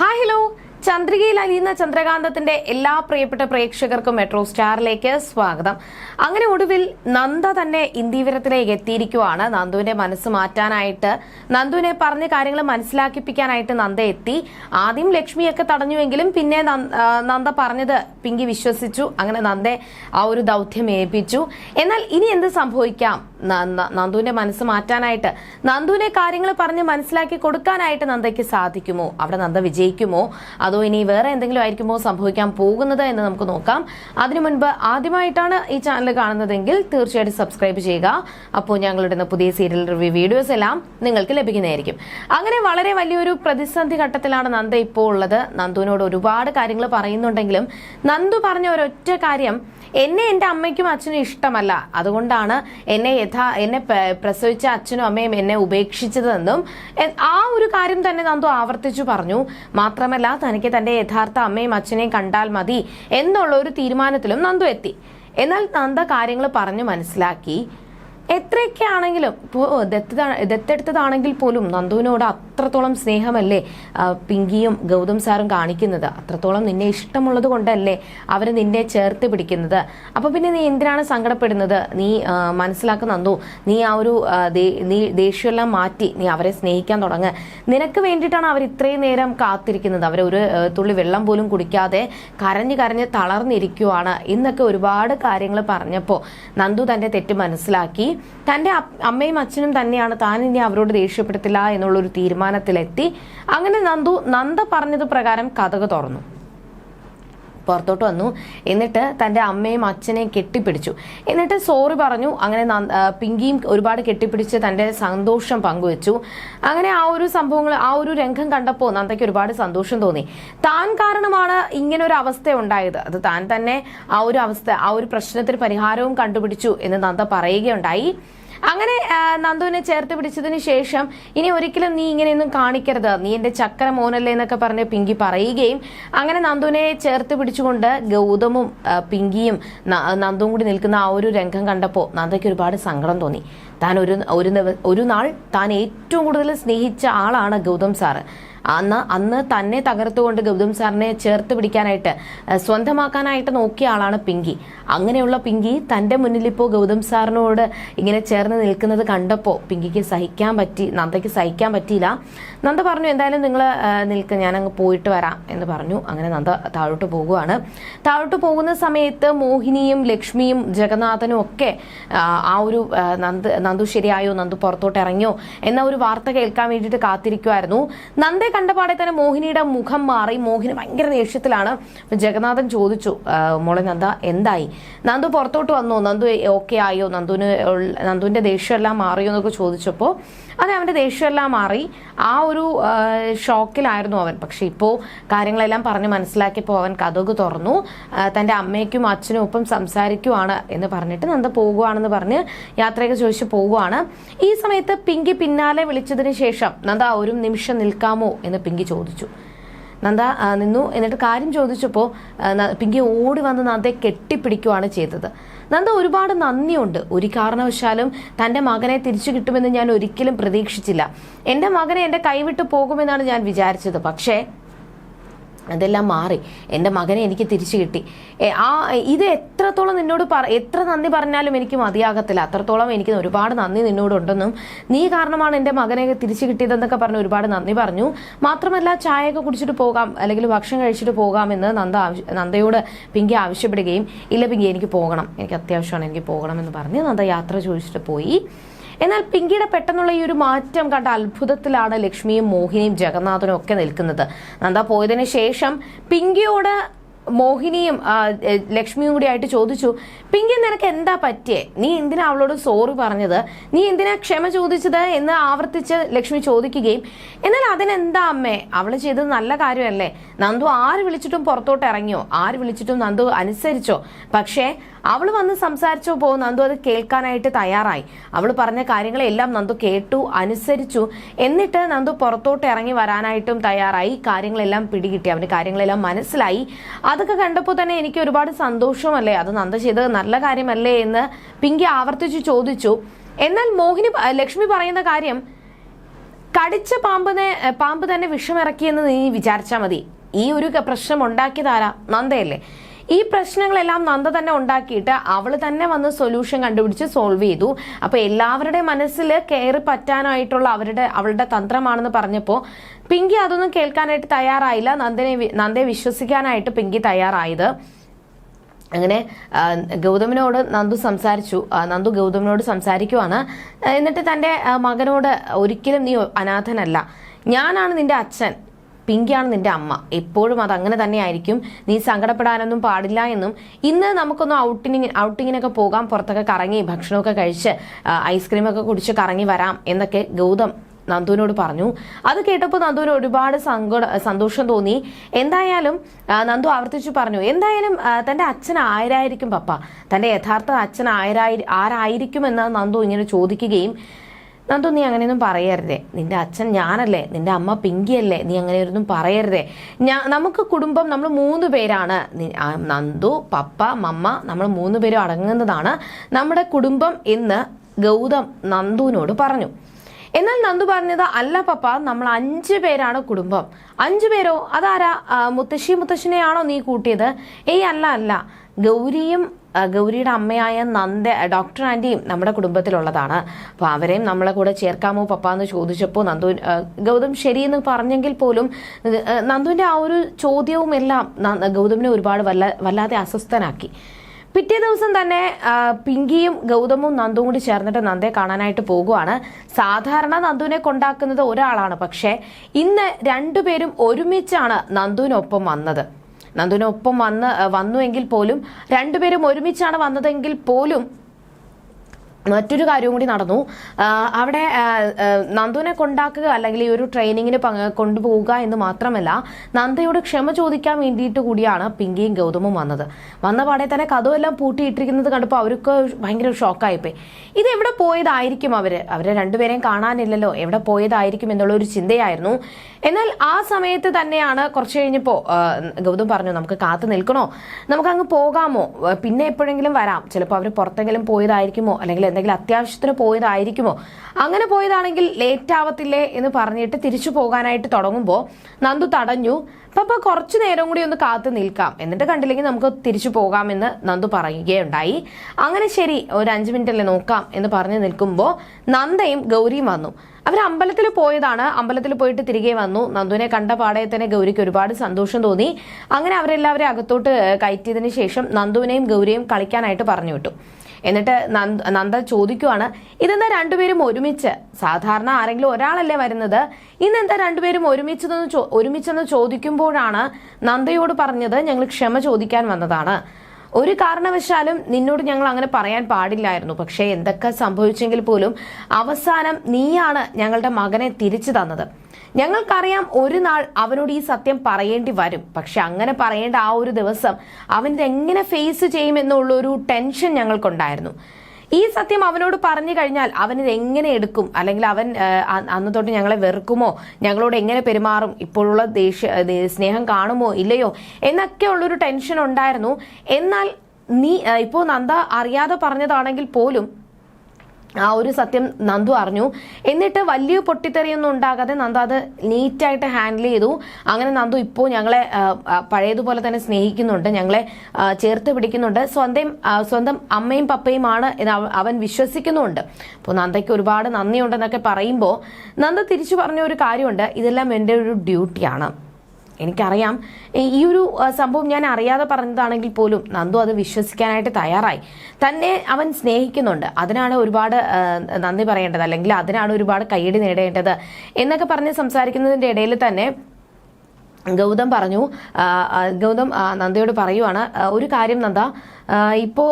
Hi hello ചന്ദ്രികയിൽ അലിയുന്ന ചന്ദ്രകാന്തത്തിന്റെ എല്ലാ പ്രിയപ്പെട്ട പ്രേക്ഷകർക്കും മെട്രോ സ്റ്റാറിലേക്ക് സ്വാഗതം. അങ്ങനെ ഒടുവിൽ നന്ദ തന്നെ ഇന്ദീവരത്തിലേക്ക് എത്തിയിരിക്കുവാണ്. നന്ദുവിന്റെ മനസ്സ് മാറ്റാനായിട്ട് നന്ദുവിനെ പറഞ്ഞ കാര്യങ്ങൾ മനസ്സിലാക്കിപ്പിക്കാനായിട്ട് നന്ദ എത്തി. ആദ്യം ലക്ഷ്മിയൊക്കെ തടഞ്ഞുവെങ്കിലും പിന്നെ നന്ദ പറഞ്ഞത് പിങ്കി വിശ്വസിച്ചു. അങ്ങനെ നന്ദെ ആ ഒരു ദൗത്യം ഏൽപ്പിച്ചു. എന്നാൽ ഇനി എന്ത് സംഭവിക്കാം? നന്ദുവിന്റെ മനസ്സ് മാറ്റാനായിട്ട് നന്ദുവിനെ കാര്യങ്ങൾ പറഞ്ഞ് മനസ്സിലാക്കി കൊടുക്കാനായിട്ട് നന്ദയ്ക്ക് സാധിക്കുമോ? അവിടെ നന്ദ വിജയിക്കുമോ? അതോ ഇനി വേറെ എന്തെങ്കിലും ആയിരിക്കുമോ സംഭവിക്കാൻ പോകുന്നത് എന്ന് നമുക്ക് നോക്കാം. അതിനു മുൻപ് ആദ്യമായിട്ടാണ് ഈ ചാനൽ കാണുന്നതെങ്കിൽ തീർച്ചയായിട്ടും സബ്സ്ക്രൈബ് ചെയ്യുക. അപ്പോൾ ഞങ്ങളുടെ പുതിയ സീരിയൽ റിവ്യൂ വീഡിയോസ് എല്ലാം നിങ്ങൾക്ക് ലഭിക്കുന്നതായിരിക്കും. അങ്ങനെ വളരെ വലിയൊരു പ്രതിസന്ധി ഘട്ടത്തിലാണ് നന്ദ ഇപ്പോൾ ഉള്ളത്. നന്ദുവിനോട് ഒരുപാട് കാര്യങ്ങൾ പറയുന്നുണ്ടെങ്കിലും നന്ദു പറഞ്ഞ ഒരൊറ്റ കാര്യം എന്നെ എന്റെ അമ്മയ്ക്കും അച്ഛനും ഇഷ്ടമല്ല. അതുകൊണ്ടാണ് എന്നെ യഥാ എന്നെ പ്രസവിച്ച അച്ഛനും അമ്മയും എന്നെ ഉപേക്ഷിച്ചതെന്നും ആ ഒരു കാര്യം തന്നെ നന്ദു ആവർത്തിച്ചു പറഞ്ഞു. മാത്രമല്ല തനിക്ക് തന്റെ യഥാർത്ഥ അമ്മയും അച്ഛനെയും കണ്ടാൽ മതി എന്നുള്ള ഒരു തീരുമാനത്തിലും നന്ദു എത്തി. എന്നാൽ നന്ദ കാര്യങ്ങൾ പറഞ്ഞു മനസ്സിലാക്കി. എത്രയൊക്കെ ആണെങ്കിലും ഇപ്പോൾ ദത്ത ദത്തെടുത്തതാണെങ്കിൽ പോലും നന്ദുവിനോട് അത്രത്തോളം സ്നേഹമല്ലേ പിങ്കിയും ഗൗതം സാറും കാണിക്കുന്നത്? അത്രത്തോളം നിന്നെ ഇഷ്ടമുള്ളത് കൊണ്ടല്ലേ അവർ നിന്നെ ചേർത്ത് പിടിക്കുന്നത്? അപ്പൊ പിന്നെ നീ എന്തിനാണ് സങ്കടപ്പെടുന്നത്? നീ ആ, മനസ്സിലാക്ക നന്ദു. നീ ആ ഒരു നീ ദേഷ്യമെല്ലാം മാറ്റി നീ അവരെ സ്നേഹിക്കാൻ തുടങ്ങ. നിനക്ക് വേണ്ടിയിട്ടാണ് അവർ ഇത്രയും നേരം കാത്തിരിക്കുന്നത്. അവർ ഒരു തുള്ളി വെള്ളം പോലും കുടിക്കാതെ കരഞ്ഞു കരഞ്ഞ് തളർന്നിരിക്കുവാണ്. എന്നൊക്കെ ഒരുപാട് കാര്യങ്ങൾ പറഞ്ഞപ്പോൾ നന്ദു തന്റെ തെറ്റ് മനസ്സിലാക്കി. തന്റെ അമ്മയും അച്ഛനും തന്നെയാണ് താൻ ഇനി അവരോട് ദേഷ്യപ്പെടുത്തില്ല എന്നുള്ളൊരു തീരുമാനത്തിലെത്തി അങ്ങനെ നന്ദു നന്ദ പറഞ്ഞത് പ്രകാരം കഥക് തുറന്നു. പുറത്തോട്ട് വന്നു. എന്നിട്ട് തന്റെ അമ്മയും അച്ഛനെയും കെട്ടിപ്പിടിച്ചു. എന്നിട്ട് സോറി പറഞ്ഞു. അങ്ങനെ പിങ്കിയും ഒരുപാട് കെട്ടിപ്പിടിച്ച് തന്റെ സന്തോഷം പങ്കുവെച്ചു. അങ്ങനെ ആ ഒരു സംഭവങ്ങൾ ആ ഒരു രംഗം കണ്ടപ്പോൾ നന്ദയ്ക്ക് ഒരുപാട് സന്തോഷം തോന്നി. താൻ കാരണമാണ് ഇങ്ങനെ ഒരു അവസ്ഥ ഉണ്ടായത്. അത് താൻ തന്നെ ആ ഒരു അവസ്ഥ ആ ഒരു പ്രശ്നത്തിന് പരിഹാരവും കണ്ടുപിടിച്ചു എന്ന് നന്ദ പറയുകയുണ്ടായി. അങ്ങനെ നന്ദുവിനെ ചേർത്ത് പിടിച്ചതിന് ശേഷം ഇനി ഒരിക്കലും നീ ഇങ്ങനെയൊന്നും കാണിക്കരുത്. നീ എന്റെ ചക്കര മോനല്ലേ എന്നൊക്കെ പറഞ്ഞ് പിങ്കി പറയുകയും അങ്ങനെ നന്ദുവിനെ ചേർത്ത് പിടിച്ചുകൊണ്ട് ഗൗതമും പിങ്കിയും നന്ദുവും കൂടി നിൽക്കുന്ന ആ ഒരു രംഗം കണ്ടപ്പോൾ നന്ദയ്ക്ക് ഒരുപാട് സങ്കടം തോന്നി. താൻ ഒരു ഒരു നാൾ താൻ ഏറ്റവും കൂടുതൽ സ്നേഹിച്ച ആളാണ് ഗൗതം സാറ്. അന്ന് അന്ന് തന്നെ തകർത്തുകൊണ്ട് ഗൗതം സാറിനെ ചേർത്ത് പിടിക്കാനായിട്ട് സ്വന്തമാക്കാനായിട്ട് നോക്കിയ ആളാണ് പിങ്കി. അങ്ങനെയുള്ള പിങ്കി തന്റെ മുന്നിൽ ഇപ്പോൾ ഗൗതം സാറിനോട് ഇങ്ങനെ ചേർന്ന് നിൽക്കുന്നത് കണ്ടപ്പോൾ പിങ്കിക്ക് സഹിക്കാൻ പറ്റി നന്ദയ്ക്ക് സഹിക്കാൻ പറ്റിയില്ല. നന്ദ പറഞ്ഞു എന്തായാലും നിങ്ങൾ നിൽക്ക് ഞാൻ അങ്ങ് പോയിട്ട് വരാം എന്ന് പറഞ്ഞു. അങ്ങനെ നന്ദ താഴോട്ട് പോകുവാണ്. താഴോട്ട് പോകുന്ന സമയത്ത് മോഹിനിയും ലക്ഷ്മിയും ജഗന്നാഥനും ഒക്കെ ആ, ഒരു നന്ദ് നന്ദു ശരിയായോ നന്ദു പുറത്തോട്ട് ഇറങ്ങിയോ എന്ന ഒരു വാർത്ത കേൾക്കാൻ വേണ്ടിയിട്ട് കാത്തിരിക്കുമായിരുന്നു നന്ദെ കണ്ടപാടെ തന്നെ മോഹിനിയുടെ മുഖം മാറി മോഹിനി ഭയങ്കര ദേഷ്യത്തിലാണ്. ജഗന്നാഥൻ ചോദിച്ചു "ആ, മോളെ നന്ദ എന്തായി? നന്ദു പുറത്തോട്ട് വന്നോ. നന്ദു ഓക്കെ ആയോ? നന്ദുവിന് നന്ദുവിന്റെ ദേഷ്യമെല്ലാം മാറിയോ? എന്നൊക്കെ ചോദിച്ചപ്പോൾ അതെ അവന്റെ ദേഷ്യമെല്ലാം മാറി. ആ ഒരു ഷോക്കിലായിരുന്നു അവൻ. പക്ഷെ ഇപ്പോൾ കാര്യങ്ങളെല്ലാം പറഞ്ഞ് മനസ്സിലാക്കിയപ്പോൾ അവൻ കഥക് തുറന്നു. തന്റെ അമ്മയ്ക്കും അച്ഛനും ഒപ്പം സംസാരിക്കുവാണ് എന്ന് പറഞ്ഞിട്ട് നന്ദ പോകുവാണെന്ന് പറഞ്ഞ് യാത്രയൊക്കെ ചോദിച്ച് പോകുവാണ്. ഈ സമയത്ത് പിങ്കി പിന്നാലെ വിളിച്ചതിന് ശേഷം നന്ദ ഒരു നിമിഷം നിൽക്കാമോ എന്ന് പിങ്കി ചോദിച്ചു. നന്ദ നിന്നു എന്നിട്ട് കാര്യം ചോദിച്ചപ്പോൾ പിങ്കി ഓടി വന്ന് നന്ദയെ കെട്ടിപ്പിടിക്കുവാണ് ചെയ്തത്. നന്ദ ഒരുപാട് നന്ദിയുണ്ട്. ഒരു കാരണവശാലും തന്റെ മകനെ തിരിച്ചു കിട്ടുമെന്ന് ഞാൻ ഒരിക്കലും പ്രതീക്ഷിച്ചില്ല. എന്റെ മകനെ എന്റെ കൈവിട്ട് പോകുമെന്നാണ് ഞാൻ വിചാരിച്ചത്. പക്ഷേ അതെല്ലാം മാറി. എന്റെ മകനെ എനിക്ക് തിരിച്ചു കിട്ടി. ആ ഇത് എത്രത്തോളം നിന്നോട് പറ എത്ര നന്ദി പറഞ്ഞാലും എനിക്ക് മതിയാകത്തില്ല. അത്രത്തോളം എനിക്ക് ഒരുപാട് നന്ദി നിന്നോടുണ്ടെന്നും നീ കാരണമാണ് എന്റെ മകനെ തിരിച്ചു കിട്ടിയതെന്നൊക്കെ പറഞ്ഞ് ഒരുപാട് നന്ദി പറഞ്ഞു. മാത്രമല്ല ചായയൊക്കെ കുടിച്ചിട്ട് പോകാം അല്ലെങ്കിൽ ഭക്ഷണം കഴിച്ചിട്ട് പോകാമെന്ന് നന്ദ നന്ദയോട് പിങ്കി ആവശ്യപ്പെടുകയും ഇല്ല പിങ്കി എനിക്ക് പോകണം എനിക്ക് അത്യാവശ്യമാണ് എനിക്ക് പോകണം എന്ന് പറഞ്ഞ് നന്ദ യാത്ര ചോദിച്ചിട്ട് പോയി. എന്നാൽ പിങ്കിയുടെ പെട്ടെന്നുള്ള ഈ ഒരു മാറ്റം കണ്ട അത്ഭുതത്തിലാണ് ലക്ഷ്മിയും മോഹിനിയും ജഗന്നാഥനും ഒക്കെ നിൽക്കുന്നത്. നന്ദ പോയതിനു ശേഷം പിങ്കിയോട് മോഹിനിയും ലക്ഷ്മിയും കൂടി ആയിട്ട് ചോദിച്ചു പിങ്കി നിനക്ക് എന്താ പറ്റിയേ? നീ എന്തിനാ അവളോട് സോറി പറഞ്ഞത്? നീ എന്തിനാ ക്ഷമ ചോദിച്ചത്? എന്ന് ആവർത്തിച്ച് ലക്ഷ്മി ചോദിക്കുകയും എന്നാൽ അതിനെന്താ അമ്മേ? അവൾ ചെയ്തത് നല്ല കാര്യമല്ലേ? നന്ദു ആര് വിളിച്ചിട്ടും പുറത്തോട്ട് ഇറങ്ങിയോ? ആര് വിളിച്ചിട്ടും നന്ദു അനുസരിച്ചോ? പക്ഷേ അവൾ വന്ന് സംസാരിച്ചപ്പോൾ നന്ദു അത് കേൾക്കാനായിട്ട് തയ്യാറായി. അവൾ പറഞ്ഞ കാര്യങ്ങളെല്ലാം നന്ദു കേട്ടു അനുസരിച്ചു. എന്നിട്ട് നന്ദു പുറത്തോട്ട് ഇറങ്ങി വരാനായിട്ടും തയ്യാറായി. കാര്യങ്ങളെല്ലാം പിടികിട്ടി. അവന് കാര്യങ്ങളെല്ലാം മനസ്സിലായി. അതൊക്കെ കണ്ടപ്പോൾ തന്നെ എനിക്ക് ഒരുപാട് സന്തോഷമല്ലേ? അത് നന്ദ ചെയ്തത് നല്ല കാര്യമല്ലേ എന്ന് പിങ്കി ആവർത്തിച്ചു ചോദിച്ചു. എന്നാൽ മോഹിനി ലക്ഷ്മി പറയുന്ന കാര്യം കടിച്ച പാമ്പിനെ പാമ്പ് തന്നെ വിഷമിറക്കിയെന്ന് നീ വിചാരിച്ചാൽ മതി. ഈ ഒരു പ്രശ്നം ഉണ്ടാക്കിയതാരാ നന്ദയല്ലേ? ഈ പ്രശ്നങ്ങളെല്ലാം നന്ദ തന്നെ ഉണ്ടാക്കിയിട്ട് അവൾ തന്നെ വന്ന് സൊല്യൂഷൻ കണ്ടുപിടിച്ച് സോൾവ് ചെയ്തു. അപ്പൊ എല്ലാവരുടെ മനസ്സിൽ കയറി പറ്റാനായിട്ടുള്ള അവരുടെ അവളുടെ തന്ത്രമാണെന്ന് പറഞ്ഞപ്പോൾ പിങ്കി അതൊന്നും കേൾക്കാനായിട്ട് തയ്യാറായില്ല. നന്ദനെ നന്ദയെ വിശ്വസിക്കാനായിട്ട് പിങ്കി തയ്യാറായത്. അങ്ങനെ ഗൗതമിനോട് നന്ദു സംസാരിച്ചു. നന്ദു ഗൗതമിനോട് സംസാരിക്കുവാണ്. എന്നിട്ട് തന്റെ മകനോട് ഒരിക്കലും നീ അനാഥനല്ല. ഞാനാണ് നിന്റെ അച്ഛൻ. പിങ്കിയാണ് നിന്റെ അമ്മ. എപ്പോഴും അത് അങ്ങനെ തന്നെ ആയിരിക്കും നീ സങ്കടപ്പെടാനൊന്നും പാടില്ല എന്നും ഇന്ന് നമുക്കൊന്ന് ഔട്ടിങ് ഔട്ടിങ്ങിനൊക്കെ പോകാം. പുറത്തൊക്കെ കറങ്ങി ഭക്ഷണമൊക്കെ കഴിച്ച് ഐസ്ക്രീമൊക്കെ കുടിച്ച് കറങ്ങി വരാം എന്നൊക്കെ ഗൗതം നന്ദുവിനോട് പറഞ്ഞു. അത് കേട്ടപ്പോൾ നന്ദുവിന് ഒരുപാട് സങ്കട സന്തോഷം തോന്നി. എന്തായാലും നന്ദു ആവർത്തിച്ചു പറഞ്ഞു എന്തായാലും തന്റെ അച്ഛൻ ആരായിരിക്കും പപ്പ? തന്റെ യഥാർത്ഥ അച്ഛൻ ആരായി ആരായിരിക്കും എന്ന് നന്ദു ഇങ്ങനെ ചോദിക്കുകയും നന്ദു നീ അങ്ങനെയൊന്നും പറയരുതേ. നിന്റെ അച്ഛൻ ഞാനല്ലേ. നിന്റെ അമ്മ പിങ്കിയല്ലേ. നീ അങ്ങനെയൊന്നും പറയരുതേ. ഞാ നമുക്ക് കുടുംബം നമ്മൾ മൂന്ന് പേരാണ്. നന്ദു പപ്പ മമ്മ നമ്മൾ മൂന്ന് പേരും അടങ്ങുന്നതാണ് നമ്മുടെ കുടുംബം എന്ന് ഗൗതം നന്ദുവിനോട് പറഞ്ഞു. എന്നാൽ നന്ദു പറഞ്ഞത് അല്ല പപ്പ. നമ്മൾ അഞ്ച് പേരാണ് കുടുംബം. അഞ്ചു പേരോ? അതാരാ? മുത്തശ്ശി മുത്തശ്ശിനെയാണോ നീ കൂട്ടിയത്? ഏയ് അല്ല അല്ല. ഗൗരിയും ഗൗരിയുടെ അമ്മയായ നന്ദ ഡോക്ടർ ആന്റിയും നമ്മുടെ കുടുംബത്തിലുള്ളതാണ്. അപ്പോൾ അവരെയും നമ്മളെ കൂടെ ചേർക്കാമോ പപ്പ എന്ന് ചോദിച്ചപ്പോൾ നന്ദു ഗൗതം ശരിയെന്ന് പറഞ്ഞെങ്കിൽ പോലും നന്ദുവിന്റെ ആ ഒരു ചോദ്യവും എല്ലാം ഗൗതമിനെ ഒരുപാട് വല്ല വല്ലാതെ അസ്വസ്ഥനാക്കി. പിറ്റേ ദിവസം തന്നെ പിങ്കിയും ഗൗതമും നന്ദുവും കൂടി ചേർന്നിട്ട് നന്ദയെ കാണാനായിട്ട് പോകുവാണ്. സാധാരണ നന്ദുവിനെ കൊണ്ടാക്കുന്നത് ഒരാളാണ് പക്ഷേ ഇന്ന് രണ്ടുപേരും ഒരുമിച്ചാണ് നന്ദുവിനൊപ്പം വന്നത്. നന്ദുവിനൊപ്പം വന്ന് വന്നുവെങ്കിൽ പോലും രണ്ടുപേരും ഒരുമിച്ചാണ് വന്നതെങ്കിൽ പോലും മറ്റൊരു കാര്യവും കൂടി നടന്നു. അവിടെ നന്ദുവിനെ കൊണ്ടാക്കുക അല്ലെങ്കിൽ ഈ ഒരു ട്രെയിനിങ്ങിന് കൊണ്ടുപോകുക എന്ന് മാത്രമല്ല നന്ദയോട് ക്ഷമ ചോദിക്കാൻ വേണ്ടിയിട്ട് കൂടിയാണ് പിങ്കിയും ഗൗതമും വന്നത്. വന്ന പാടെ തന്നെ കഥവെല്ലാം പൂട്ടിയിട്ടിരിക്കുന്നത് കണ്ടപ്പോൾ അവർക്ക് ഭയങ്കര ഷോക്കായിപ്പോയി. ഇത് എവിടെ പോയതായിരിക്കും അവർ അവരെ രണ്ടുപേരെയും കാണാനില്ലല്ലോ. എവിടെ പോയതായിരിക്കും എന്നുള്ള ഒരു ചിന്തയായിരുന്നു. എന്നാൽ ആ സമയത്ത് തന്നെയാണ് കുറച്ച് കഴിഞ്ഞപ്പോൾ ഗൗതം പറഞ്ഞു നമുക്ക് കാത്തു നിൽക്കണോ? നമുക്ക് അങ്ങ് പോകാമോ? പിന്നെ എപ്പോഴെങ്കിലും വരാം. ചിലപ്പോൾ അവർ പുറത്തെങ്കിലും പോയതായിരിക്കുമോ? അല്ലെങ്കിൽ എന്തെങ്കിലും അത്യാവശ്യത്തിന് പോയതായിരിക്കുമോ? അങ്ങനെ പോയതാണെങ്കിൽ ലേറ്റ് ആവത്തില്ലേ എന്ന് പറഞ്ഞിട്ട് തിരിച്ചു പോകാനായിട്ട് തുടങ്ങുമ്പോൾ നന്ദു തടഞ്ഞു. പപ്പ കുറച്ചു നേരം കൂടി ഒന്ന് കാത്തു നിൽക്കാം. എന്നിട്ട് കണ്ടില്ലെങ്കിൽ നമുക്ക് തിരിച്ചു പോകാമെന്ന് നന്ദു പറയുകയുണ്ടായി. അങ്ങനെ ശരി ഒരു അഞ്ച് മിനിറ്റ് അല്ലേ നോക്കാം എന്ന് പറഞ്ഞ് നിൽക്കുമ്പോൾ നന്ദയും ഗൗരിയും വന്നു. അവർ അമ്പലത്തിൽ പോയതാണ്. അമ്പലത്തിൽ പോയിട്ട് തിരികെ വന്നു. നന്ദുവിനെ കണ്ട പാടെ തന്നെ ഗൗരിക്ക് ഒരുപാട് സന്തോഷം തോന്നി. അങ്ങനെ അവരെല്ലാവരെയും അകത്തോട്ട് കയറ്റിയതിനു ശേഷം നന്ദുവിനെയും ഗൗരിയും കളിക്കാനായിട്ട് പറഞ്ഞു വിട്ടു. എന്നിട്ട് നന്ദ ചോദിക്കുവാണ് ഇതെന്താ രണ്ടുപേരും ഒരുമിച്ച്? സാധാരണ ആരെങ്കിലും ഒരാളല്ലേ വരുന്നത്? ഇന്നെന്താ രണ്ടുപേരും ഒരുമിച്ചതെന്ന് ഒരുമിച്ചെന്ന് ചോദിക്കുമ്പോഴാണ് നന്ദയോട് പറഞ്ഞത് ഞങ്ങൾ ക്ഷമ ചോദിക്കാൻ വന്നതാണ്. ഒരു കാരണവശാലും നിന്നോട് ഞങ്ങൾ അങ്ങനെ പറയാൻ പാടില്ലായിരുന്നു. പക്ഷേ എന്തൊക്കെ സംഭവിച്ചെങ്കിൽ പോലും അവസാനം നീയാണ് ഞങ്ങളുടെ മകനെ തിരിച്ചു തന്നത്. ഞങ്ങൾക്കറിയാം ഒരു നാൾ അവനോട് ഈ സത്യം പറയേണ്ടി വരും. പക്ഷെ അങ്ങനെ പറയേണ്ട ആ ഒരു ദിവസം അവൻ എങ്ങനെ ഫേസ് ചെയ്യുമെന്നുള്ള ഒരു ടെൻഷൻ ഞങ്ങൾക്കുണ്ടായിരുന്നു. ഈ സത്യം അവനോട് പറഞ്ഞു കഴിഞ്ഞാൽ അവൻ ഇത് എങ്ങനെ എടുക്കും? അല്ലെങ്കിൽ അവൻ അന്ന് തൊട്ട് ഞങ്ങളെ വെറുക്കുമോ? ഞങ്ങളോട് എങ്ങനെ പെരുമാറും? ഇപ്പോഴുള്ള ദേഷ്യ സ്നേഹം കാണുമോ? ഇല്ലയോ? എന്നൊക്കെ ഉള്ളൊരു ടെൻഷൻ ഉണ്ടായിരുന്നു. എന്നാൽ നീ ഇപ്പോ നന്ദ അറിയാതെ പറഞ്ഞതാണെങ്കിൽ പോലും ആ ഒരു സത്യം നന്ദു അറിഞ്ഞു. എന്നിട്ട് വലിയ പൊട്ടിത്തെറിയൊന്നും ഉണ്ടാകാതെ നന്ദു അത് നീറ്റായിട്ട് ഹാൻഡിൽ ചെയ്തു. അങ്ങനെ നന്ദു ഇപ്പോൾ ഞങ്ങളെ പഴയതുപോലെ തന്നെ സ്നേഹിക്കുന്നുണ്ട് ഞങ്ങളെ ചേർത്ത് പിടിക്കുന്നുണ്ട്. സ്വന്തം സ്വന്തം അമ്മയും പപ്പയുമാണ് എന്ന് അവൻ വിശ്വസിക്കുന്നുണ്ട്. അപ്പോൾ നന്ദയ്ക്ക് ഒരുപാട് നന്ദിയുണ്ടെന്നൊക്കെ പറയുമ്പോൾ നന്ദ തിരിച്ചു പറഞ്ഞ ഒരു കാര്യമുണ്ട്. ഇതെല്ലാം എന്റെ ഒരു ഡ്യൂട്ടിയാണ്. എനിക്കറിയാം. ഈ ഒരു സംഭവം ഞാൻ അറിയാതെ പറഞ്ഞതാണെങ്കിൽ പോലും നന്ദു അത് വിശ്വസിക്കാനായിട്ട് തയ്യാറായി. തന്നെ അവൻ സ്നേഹിക്കുന്നുണ്ട്. അതിനാണ് ഒരുപാട് നന്ദി പറയേണ്ടത്. അല്ലെങ്കിൽ അതിനാണ് ഒരുപാട് കൈയടി നേടേണ്ടത് എന്നൊക്കെ പറഞ്ഞ് സംസാരിക്കുന്നതിന്റെ ഇടയിൽ തന്നെ ഗൗതം പറഞ്ഞു ഗൗതം നന്ദയോട് പറയുവാണ് ഒരു കാര്യം നന്ദ ഇപ്പോൾ ഇപ്പോ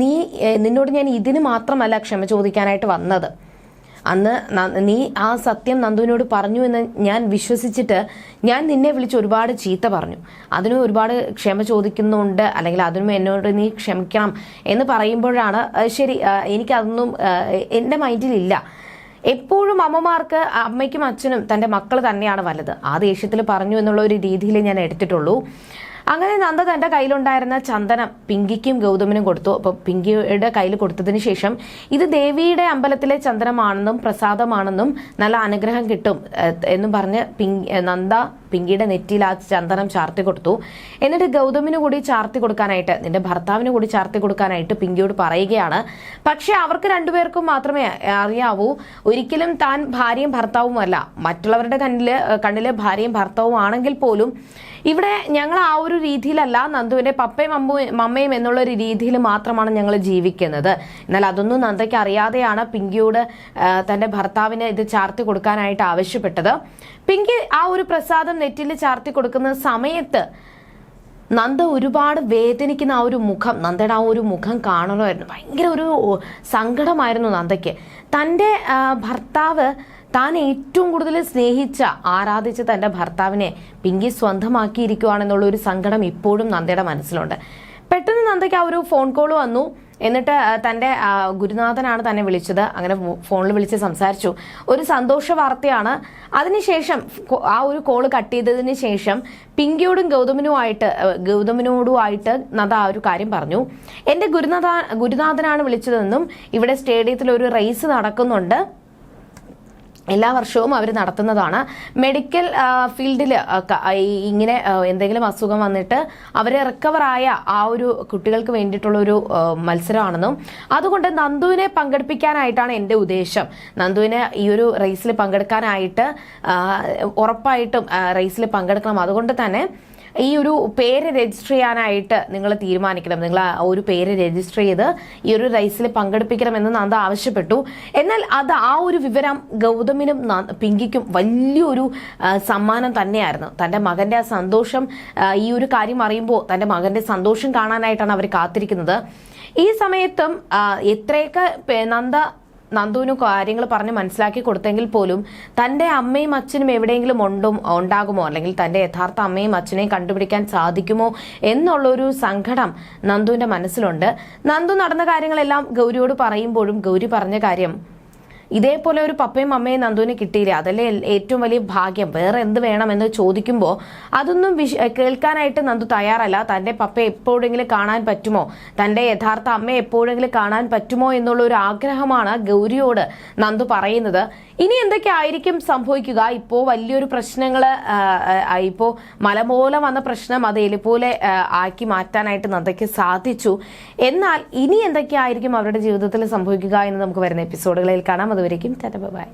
നീ നിന്നോട് ഞാൻ ഇതിന് മാത്രമല്ല ക്ഷമ ചോദിക്കാനായിട്ട് വന്നത്. അന്ന് ന- ആ സത്യം നന്ദുവിനോട് പറഞ്ഞു എന്ന് ഞാൻ വിശ്വസിച്ചിട്ട് ഞാൻ നിന്നെ വിളിച്ച് ഒരുപാട് ചീത്ത പറഞ്ഞു. അതിനും ഒരുപാട് ക്ഷമ ചോദിക്കുന്നുണ്ട്. അല്ലെങ്കിൽ അതിനും എന്നോട് നീ ക്ഷമിക്കണം എന്ന് പറയുമ്പോഴാണ് ശരി എനിക്കതൊന്നും എന്റെ മൈൻഡിലില്ല. എപ്പോഴും അമ്മമാർക്ക് അമ്മയ്ക്കും അച്ഛനും തന്റെ മക്കൾ തന്നെയാണ് വലുത്. ആ ദേഷ്യത്തിൽ പറഞ്ഞു എന്നുള്ള ഒരു രീതിയിൽ ഞാൻ എടുത്തിട്ടുള്ളൂ. അങ്ങനെ നന്ദ തന്റെ കയ്യിലുണ്ടായിരുന്ന ചന്ദനം പിങ്കിക്കും ഗൗതമിനും കൊടുത്തു. അപ്പൊ പിങ്കിയുടെ കയ്യിൽ കൊടുത്തതിന് ശേഷം ഇത് ദേവിയുടെ അമ്പലത്തിലെ ചന്ദനമാണെന്നും പ്രസാദമാണെന്നും നല്ല അനുഗ്രഹം കിട്ടും എന്നും പറഞ്ഞ് പിങ്കി നന്ദ പിങ്കിയുടെ നെറ്റിയിൽ ആ ചന്ദനം ചാർത്തി കൊടുത്തു. എന്നിട്ട് ഗൗതമിന് കൂടി ചാർത്തി കൊടുക്കാനായിട്ട് നിന്റെ ഭർത്താവിന് കൂടി ചാർത്തി കൊടുക്കാനായിട്ട് പിങ്കിയോട് പറയുകയാണ്. പക്ഷെ അവർക്ക് രണ്ടുപേർക്കും മാത്രമേ അറിയാവൂ ഒരിക്കലും താൻ ഭാര്യയും ഭർത്താവുമല്ല. മറ്റുള്ളവരുടെ കണ്ണിൽ കണ്ണിലെ ഭാര്യയും ഭർത്താവും ആണെങ്കിൽ പോലും ഇവിടെ ഞങ്ങൾ ആ ഒരു രീതിയിലല്ല നന്ദുവിന്റെ പപ്പയും അമ്മയും മമ്മയും എന്നുള്ള ഒരു രീതിയിൽ മാത്രമാണ് ഞങ്ങൾ ജീവിക്കുന്നത്. എന്നാൽ അതൊന്നും നന്ദയ്ക്ക് അറിയാതെയാണ് പിങ്കിയോട് തന്റെ ഭർത്താവിന് ഇത് ചാർത്തി കൊടുക്കാനായിട്ട് ആവശ്യപ്പെട്ടത്. പിങ്കി ആ ഒരു പ്രസാദം നെറ്റിൽ ചാർത്തി കൊടുക്കുന്ന സമയത്ത് നന്ദ ഒരുപാട് വേദനിക്കുന്ന ആ ഒരു മുഖം നന്ദയുടെ ആ ഒരു മുഖം കാണണമായിരുന്നു. ഭയങ്കര ഒരു സങ്കടമായിരുന്നു നന്ദയ്ക്ക്. തന്റെ ഭർത്താവ് താൻ ഏറ്റവും കൂടുതൽ സ്നേഹിച്ച ആരാധിച്ച തന്റെ ഭർത്താവിനെ പിങ്കി സ്വന്തമാക്കിയിരിക്കുകയാണെന്നുള്ള ഒരു സങ്കടം ഇപ്പോഴും നന്ദയുടെ മനസ്സിലുണ്ട്. പെട്ടെന്ന് നന്ദയ്ക്ക് ആ ഒരു ഫോൺ കോൾ വന്നു. എന്നിട്ട് തന്റെ ഗുരുനാഥനാണ് തന്നെ വിളിച്ചത്. അങ്ങനെ ഫോണിൽ വിളിച്ച് സംസാരിച്ചു. ഒരു സന്തോഷ വാർത്തയാണ്. അതിനുശേഷം ആ ഒരു കോൾ കട്ട് ചെയ്തതിന് ശേഷം പിങ്കിയോടും ഗൗതമിനുമായിട്ട് ഗൗതമിനോടുമായിട്ട് നദ ആ ഒരു കാര്യം പറഞ്ഞു. എന്റെ ഗുരുനാഥ ഗുരുനാഥനാണ് വിളിച്ചതെന്നും ഇവിടെ സ്റ്റേഡിയത്തിൽ ഒരു റേസ് നടക്കുന്നുണ്ട്. എല്ലാ വർഷവും അവർ നടത്തുന്നതാണ്. മെഡിക്കൽ ഫീൽഡിൽ ഇങ്ങനെ എന്തെങ്കിലും അസുഖം വന്നിട്ട് അവരെ റിക്കവറായ ആ ഒരു കുട്ടികൾക്ക് വേണ്ടിയിട്ടുള്ള ഒരു മത്സരമാണെന്നും അതുകൊണ്ട് നന്ദുവിനെ പങ്കെടുപ്പിക്കാനായിട്ടാണ് എന്റെ ഉദ്ദേശം. നന്ദുവിനെ ഈ ഒരു റേസിൽ പങ്കെടുക്കാനായിട്ട് ഉറപ്പായിട്ടും റേസിൽ പങ്കെടുക്കണം. അതുകൊണ്ട് തന്നെ ഈ ഒരു പേര് രജിസ്റ്റർ ചെയ്യാനായിട്ട് നിങ്ങൾ തീരുമാനിക്കണം. നിങ്ങൾ ഒരു പേര് രജിസ്റ്റർ ചെയ്ത് ഈ ഒരു റൈസിൽ പങ്കെടുപ്പിക്കണമെന്ന് നന്ദ ആവശ്യപ്പെട്ടു. എന്നാൽ അത് ആ ഒരു വിവരം ഗൗതമിനും പിങ്കിക്കും വലിയൊരു സമ്മാനം തന്നെയായിരുന്നു. തന്റെ മകന്റെ ആ സന്തോഷം ഈ ഒരു കാര്യം അറിയുമ്പോൾ തന്റെ മകന്റെ സന്തോഷം കാണാനായിട്ടാണ് അവർ കാത്തിരിക്കുന്നത്. ഈ സമയത്തും എത്രയൊക്കെ നന്ദ നന്ദുവിന് കാര്യങ്ങൾ പറഞ്ഞ് മനസ്സിലാക്കി കൊടുത്തെങ്കിൽ പോലും തന്റെ അമ്മയും അച്ഛനും എവിടെയെങ്കിലും ഉണ്ടും ഉണ്ടാകുമോ? അല്ലെങ്കിൽ തന്റെ യഥാർത്ഥ അമ്മയും അച്ഛനെയും കണ്ടുപിടിക്കാൻ സാധിക്കുമോ എന്നുള്ളൊരു സങ്കടം നന്ദുവിന്റെ മനസ്സിലുണ്ട്. നന്ദു നടന്ന കാര്യങ്ങളെല്ലാം ഗൗരിയോട് പറയുമ്പോഴും ഗൗരി പറഞ്ഞ കാര്യം ഇതേപോലെ ഒരു പപ്പയും അമ്മയും നന്ദുവിന് കിട്ടിയില്ല? അതല്ലേ ഏറ്റവും വലിയ ഭാഗ്യം. വേറെ എന്ത് വേണമെന്ന് ചോദിക്കുമ്പോൾ അതൊന്നും കേൾക്കാനായിട്ട് നന്ദു തയ്യാറല്ല. തന്റെ പപ്പയെ എപ്പോഴെങ്കിലും കാണാൻ പറ്റുമോ? തന്റെ യഥാർത്ഥ അമ്മയെ എപ്പോഴെങ്കിലും കാണാൻ പറ്റുമോ എന്നുള്ള ഒരു ആഗ്രഹമാണ് ഗൗരിയോട് നന്ദു പറയുന്നത്. ഇനി എന്തൊക്കെ ആയിരിക്കും സംഭവിക്കുക? ഇപ്പോൾ വലിയൊരു പ്രശ്നങ്ങൾ ഇപ്പോൾ മലമൂലം വന്ന പ്രശ്നം അത് എലിപോലെ ആക്കി മാറ്റാനായിട്ട് നന്ദയ്ക്ക് സാധിച്ചു. എന്നാൽ ഇനി എന്തൊക്കെയായിരിക്കും അവരുടെ ജീവിതത്തിൽ സംഭവിക്കുക എന്ന് നമുക്ക് വരുന്ന എപ്പിസോഡുകളിൽ കാണാം. അതുവരേക്കും ബൈ.